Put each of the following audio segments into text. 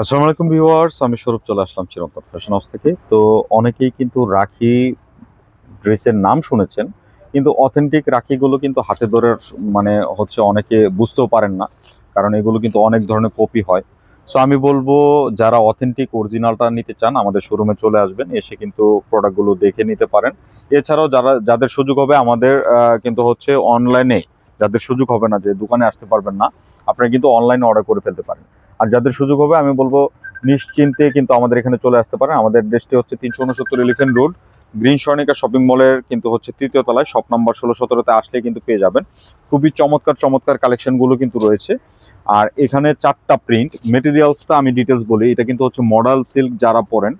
আসসালামু আলাইকুম ভিউয়ার্স, আমি স্বরূপ চলে আসলাম চিরন্তন ফ্যাশন হাউস থেকে। তো অনেকেই কিন্তু রাখি ড্রেসের নাম শুনেছেন, কিন্তু অথেন্টিক রাখিগুলো কিন্তু হাতে ধরে মানে হচ্ছে অনেকে বুঝতেও পারেন না, কারণ এগুলো কিন্তু অনেক ধরনের কপি হয়। সো আমি বলব, যারা অথেন্টিক অরিজিনালটা নিতে চান, আমাদের শোরুমে চলে আসবেন, এসে কিন্তু প্রোডাক্টগুলো দেখে নিতে পারেন। এছাড়াও যারা, যাদের সুযোগ হবে আমাদের কিন্তু হচ্ছে অনলাইনে যাদের সুযোগ হবে না, যে দোকানে আসতে পারবেন না, আপনারা কিন্তু অনলাইনে অর্ডার করে ফেলতে পারেন। আর যাদের সুযোগ হবে, আমি বলব নিশ্চিন্তে কিন্তু আমাদের এখানে চলে আসতে পারেন। আমাদের ড্রেসটি হচ্ছে তিনশো উনসত্তর elephant road green Swarnika shopping মলের কিন্তু হচ্ছে তৃতীয় তলায়। শপ নাম্বার ষোলো সতেরোতে আসলে কিন্তু পেয়ে যাবেন। খুবই চমৎকার চমৎকার কালেকশনগুলো কিন্তু রয়েছে। আর এখানে চারটা প্রিন্ট মেটেরিয়ালসটা আমি ডিটেলস বলি। এটা কিন্তু হচ্ছে মডেল সিল্ক যারা পরেন,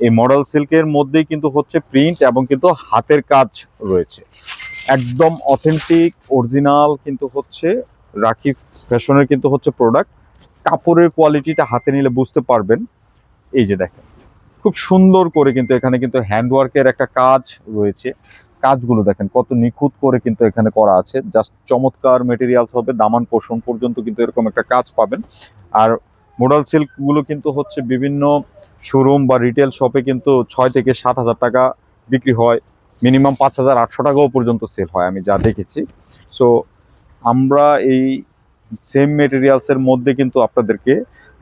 এই মডেল সিল্কের মধ্যেই কিন্তু হচ্ছে প্রিন্ট এবং কিন্তু হাতের কাজ রয়েছে। একদম অথেন্টিক অরিজিনাল কিন্তু হচ্ছে, রাখি ফ্যাশনের কিন্তু হচ্ছে প্রোডাক্ট কাপড়ের কোয়ালিটিটা হাতে নিলে বুঝতে পারবেন। এই যে দেখেন, খুব সুন্দর করে কিন্তু এখানে কিন্তু হ্যান্ডওয়ার্কের একটা কাজ রয়েছে। কাজগুলো দেখেন, কত নিখুঁত করে কিন্তু এখানে করা আছে। জাস্ট চমৎকার মেটেরিয়ালস হবে, দামান পোষণ পর্যন্ত কিন্তু এরকম একটা কাজ পাবেন। আর মোডাল সিল্কগুলো কিন্তু হচ্ছে বিভিন্ন শোরুম বা রিটেল শপে কিন্তু ছয় থেকে সাত হাজার টাকা বিক্রি হয়। মিনিমাম পাঁচ হাজার আটশো টাকাও পর্যন্ত সেল হয়, আমি যা দেখেছি। সো আমরা এই সেম মেটেরিয়ালসের মধ্যে কিন্তু আপনাদেরকে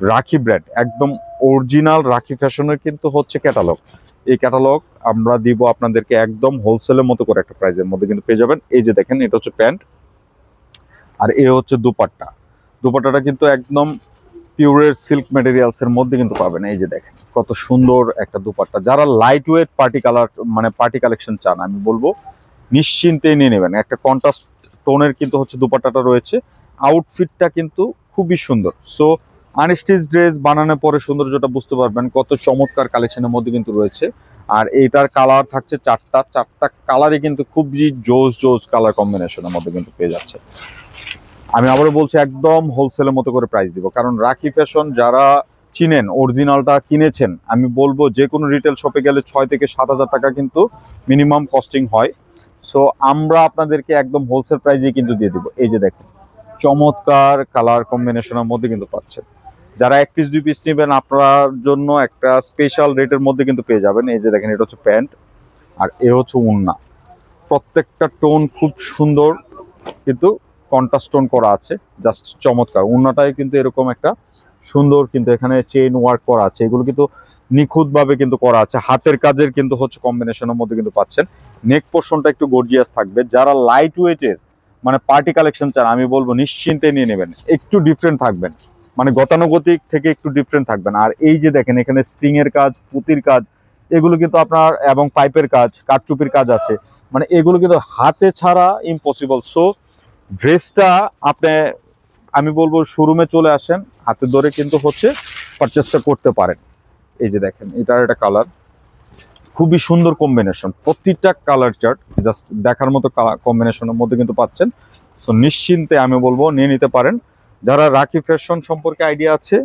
রাখি ব্র্যান্ড একদম অরিজিনাল রাখি ফ্যাশনের কিন্তু হচ্ছে ক্যাটালগ এই ক্যাটালগ আমরা দিব আপনাদেরকে একদম হোলসেলের মতো করে একটা প্রাইজের মধ্যে কিন্তু পেয়ে যাবেন। এই যে দেখেন, এটা হচ্ছে প্যান্ট আর এ হচ্ছে দুপাট্টা। দুপাট্টাটা কিন্তু একদম পিওরের সিল্ক মেটেরিয়ালসের মধ্যে কিন্তু পাবেন। এই যে দেখেন, কত সুন্দর একটা দুপাট্টা। যারা লাইট ওয়েট পার্টি কালার মানে পার্টি কালেকশন চান, আমি বলব নিশ্চিন্তে নিয়ে নেবেন। একটা কন্ট্রাস্ট টোনের কিন্তু হচ্ছে দুপাট্টাটা রয়েছে। আউটফিটটা কিন্তু খুবই সুন্দর। সো আনস্টিচ ড্রেস বানানোর পরে সৌন্দর্যটা বুঝতে পারবেন কত চমৎকার কালেকশনের মধ্যে কিন্তু রয়েছে। আর এইটার কালার থাকছে চারটা চারটা কালারই কিন্তু খুবই জোস জোস কালার কম্বিনেশনের মধ্যে কিন্তু পেয়ে যাচ্ছে। আমি আবারও বলছি, একদম হোলসেলের মতো করে প্রাইস দিব। কারণ রাখি ফ্যাশন যারা চিনেন অরিজিনালটা কিনেছেন, আমি বলব যে কোনো রিটেল শপে গেলে ছয় থেকে সাত হাজার টাকা কিন্তু মিনিমাম কস্টিং হয়। সো আমরা আপনাদেরকে একদম হোলসেল প্রাইজে কিন্তু দিয়ে দিব। এই যে দেখেন। চমৎকার কালার কম্বিনেশনের মধ্যে কিন্তু পাচ্ছেন। যারা এক পিস দুই পিস নেবেন, আপনার জন্য একটা স্পেশাল রেটের মধ্যে কিন্তু পেয়ে যাবেন। এই যে দেখেন, এটা হচ্ছে প্যান্ট আর এ হচ্ছে উন্না। প্রত্যেকটা টোন খুব সুন্দর কিন্তু কন্ট্রাস্ট টোন করা আছে জাস্ট চমৎকার। উন্নাটাই কিন্তু এরকম একটা সুন্দর কিন্তু এখানে চেইন ওয়ার্ক করা আছে। এগুলো কিন্তু নিখুঁতভাবে কিন্তু করা আছে। হাতের কাজের কিন্তু হচ্ছে কম্বিনেশনের মধ্যে কিন্তু পাচ্ছেন। নেক পোর্শনটা একটু গর্জিয়াস থাকবে। যারা লাইট ওয়েটের মানে পার্টি কালেকশন চান, আমি বলব নিশ্চিন্তে নিয়ে নেবেন। একটু ডিফারেন্ট থাকবেন। মানে গতানুগতিক থেকে একটু ডিফারেন্ট থাকবেন। আর এই যে দেখেন, এখানে স্প্রিং এর কাজ, পুতির কাজ, এগুলো কিন্তু আপনার, এবং পাইপের কাজ, কাঠচুপির কাজ আছে। মানে এগুলো কিন্তু হাতে ছাড়া ইম্পসিবল সো ড্রেসটা আপনি, আমি বলব শোরুমে চলে আসেন, হাতে ধরে কিন্তু হচ্ছে পারচেসটা করতে পারেন। এই যে দেখেন, এটার একটা কালার খুবই সুন্দর কম্বিনেশন প্রতিটা কালার চার্ট জাস্ট দেখার মতো কম্বিনেশনের মধ্যে কিন্তু পাচ্ছেন। সো নিশ্চিন্তে আমি বলব, নিয়ে নিতে পারেন। যারা রাখি ফ্যাশন সম্পর্কে আইডিয়া আছে,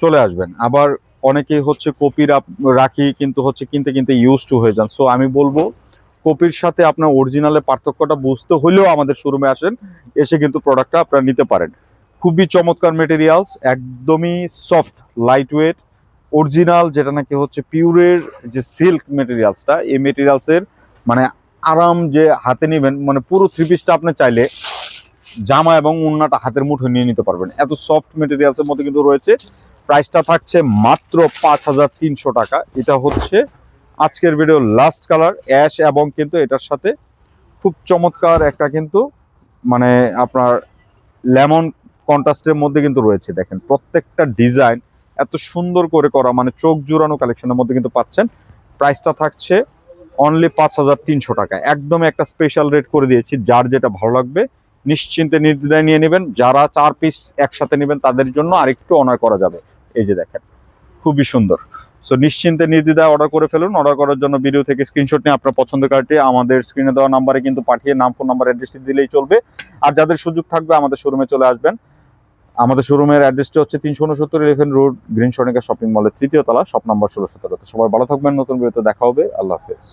চলে আসবেন। আবার অনেকেই হচ্ছে কপির রাখি কিন্তু হচ্ছে কিনতে কিনতে ইউজ টু হয়ে যান। সো আমি বলব, কপির সাথে আপনার অরিজিনালের পার্থক্যটা বুঝতে হলেও আমাদের শোরুমে আসেন। এসে কিন্তু প্রোডাক্টটা আপনারা নিতে পারেন। খুবই চমৎকার মেটেরিয়ালস একদমই সফট লাইট ওয়েট অরিজিনাল যেটা নাকি হচ্ছে পিউরের যে সিল্ক মেটেরিয়ালসটা, এই মেটেরিয়ালসের মানে আরাম যে হাতে নেবেন মানে পুরো থ্রি পিসটা আপনি চাইলে জামা এবং উন্নাটা হাতের মুঠো নিয়ে নিতে পারবেন। এত সফট মেটেরিয়ালসের মধ্যে কিন্তু রয়েছে। প্রাইসটা থাকছে মাত্র পাঁচ হাজার তিনশো টাকা। এটা হচ্ছে আজকের ভিডিও লাস্ট কালার অ্যাশ এবং কিন্তু এটার সাথে খুব চমৎকার একটা কিন্তু মানে আপনার লেমন কন্ট্রাস্টের মধ্যে কিন্তু রয়েছে। দেখেন, প্রত্যেকটা ডিজাইন এত সুন্দর করে করা মানে চোখ জুড়ানো কালেকশনের মধ্যে কিন্তু পাচ্ছেন। প্রাইসটা থাকছে অনলি পাঁচ হাজার তিনশো টাকা। একদম একটা স্পেশাল রেট করে দিয়েছি, যার যেটা ভালো লাগবে, নিশ্চিন্তে নির্দ্বিধায় নিয়ে নেবেন। যারা চার পিস একসাথে নেবেন, তাদের জন্য আরেকটু অনার করা যাবে। এই যে দেখেন, খুবই সুন্দর। সো নিশ্চিন্তে নির্দ্বিধায় অর্ডার করে ফেলুন। অর্ডার করার জন্য ভিডিও থেকে স্ক্রিনশট নিয়ে আপনার পছন্দের কার্ডটি আমাদের স্ক্রিনে দেওয়া নাম্বারে কিন্তু পাঠিয়ে নাম ফোন নাম্বার অ্যাড্রেসটি দিলেই চলবে। আর যাদের সুযোগ থাকবে, আমাদের শোরুমে চলে আসবেন। আমাদের শোরুমের অ্যাড্রেসটি হচ্ছে তিনশো উনসত্তর eleven road green Sonika shopping মলের তৃতীয় তলা শপ নম্বর ষোলো সতেরোতে সবাই ভালো থাকবেন, নতুন ভিডিওতে দেখা হবে। আল্লাহ হাফেজ।